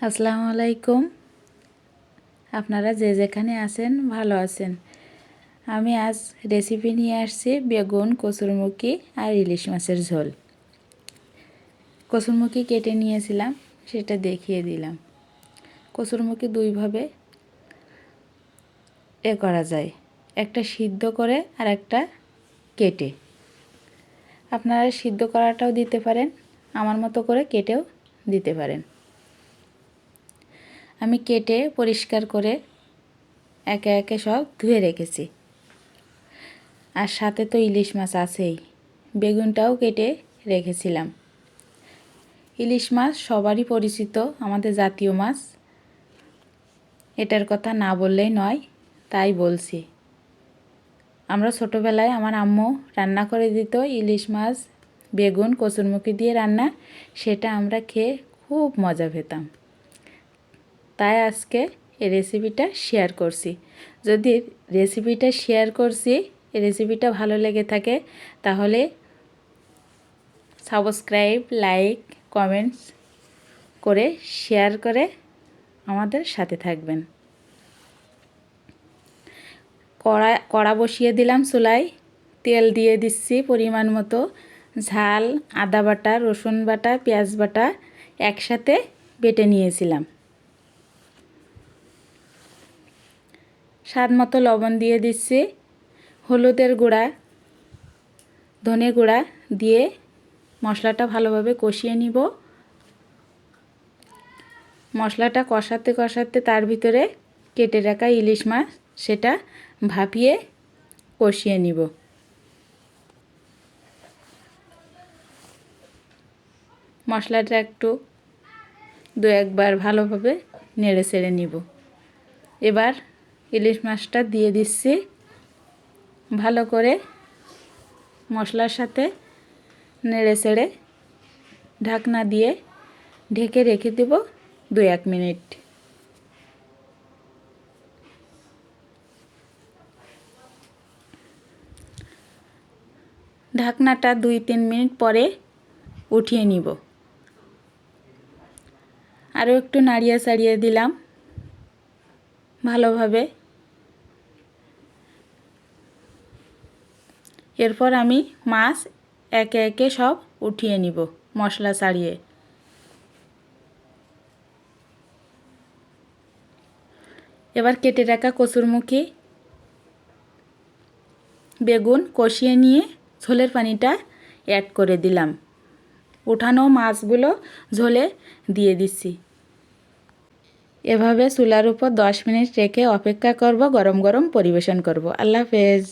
আসসালামু আলাইকুম। আপনারা যে যেখানে আছেন, ভালো আছেন। আমি আজ রেসিপি নিয়ে আসছি বেগুন, কচুরমুখী আর ইলিশ মাছের ঝোল। কচুরমুখী কেটে নিয়েছিলাম, সেটা দেখিয়ে দিলাম। কচুরমুখী দুইভাবে এ করা যায়। একটা সিদ্ধ করে আর একটা কেটে। আপনারা সিদ্ধ করাটাও দিতে পারেন, আমার মতো করে কেটেও দিতে পারেন। আমি কেটে পরিষ্কার করে একে একে সব ধুয়ে রেখেছি। আর সাথে তো ইলিশ মাছ আছেই। বেগুনটাও কেটে রেখেছিলাম। ইলিশ মাছ সবারই পরিচিত, আমাদের জাতীয় মাছ। এটার কথা না বললেই নয়, তাই বলছি। আমরা ছোটোবেলায় আমার আম্মু রান্না করে দিত ইলিশ মাছ, বেগুন, কচুরমুখী দিয়ে রান্না, সেটা আমরা খেয়ে খুব মজা পেতাম। তাই আজকে এই রেসিপিটা শেয়ার করছি। যদি রেসিপিটা শেয়ার করছি, এই রেসিপিটা ভালো লেগে থাকে, তাহলে সাবস্ক্রাইব লাইক কমেন্টস করে শেয়ার করে আমাদের সাথে থাকবেন। কড়া কড়া বসিয়ে দিলাম চুলায়। তেল দিয়ে দিচ্ছি পরিমাণ মতো। ঝাল, আদা বাটা, রসুন বাটা, পেঁয়াজ বাটা একসাথে বেটে নিয়েছিলাম। স্বাদ মতো লবণ দিয়ে দিচ্ছি। হলুদের গুঁড়া, ধনে গুঁড়া দিয়ে মশলাটা ভালোভাবে কষিয়ে নিব। মশলাটা কষাতে কষাতে তার ভিতরে কেটে রাখা ইলিশ মাছ, সেটা ভাপিয়ে কষিয়ে নিব। মশলাটা একটু দু একবার ভালোভাবে নেড়ে ছেড়ে নিব। এবার ইলিশ মাছটা দিয়ে দিচ্ছি। ভালো করে মশলার সাথে নেড়ে চেড়ে ঢাকনা দিয়ে ঢেকে রেখে দেব দু এক মিনিট। ঢাকনাটা দুই তিন মিনিট পরে উঠিয়ে নিব। আরও একটু নাড়িয়ে চাড়িয়ে দিলাম। ভালোভাবে। এরপর আমি মাছ একে একে সব উঠিয়ে নিব মশলা ছাড়িয়ে। এবার কেটে রাখা কচুরমুখী বেগুন কষিয়ে নিয়ে ঝোলের পানিটা অ্যাড করে দিলাম। উঠানো মাছগুলো ঝোলে দিয়ে দিচ্ছি। এভাবে চুলার উপর দশ মিনিট রেখে অপেক্ষা করব গরম গরম পরিবেশন করব। আল্লাহ হাফেজ।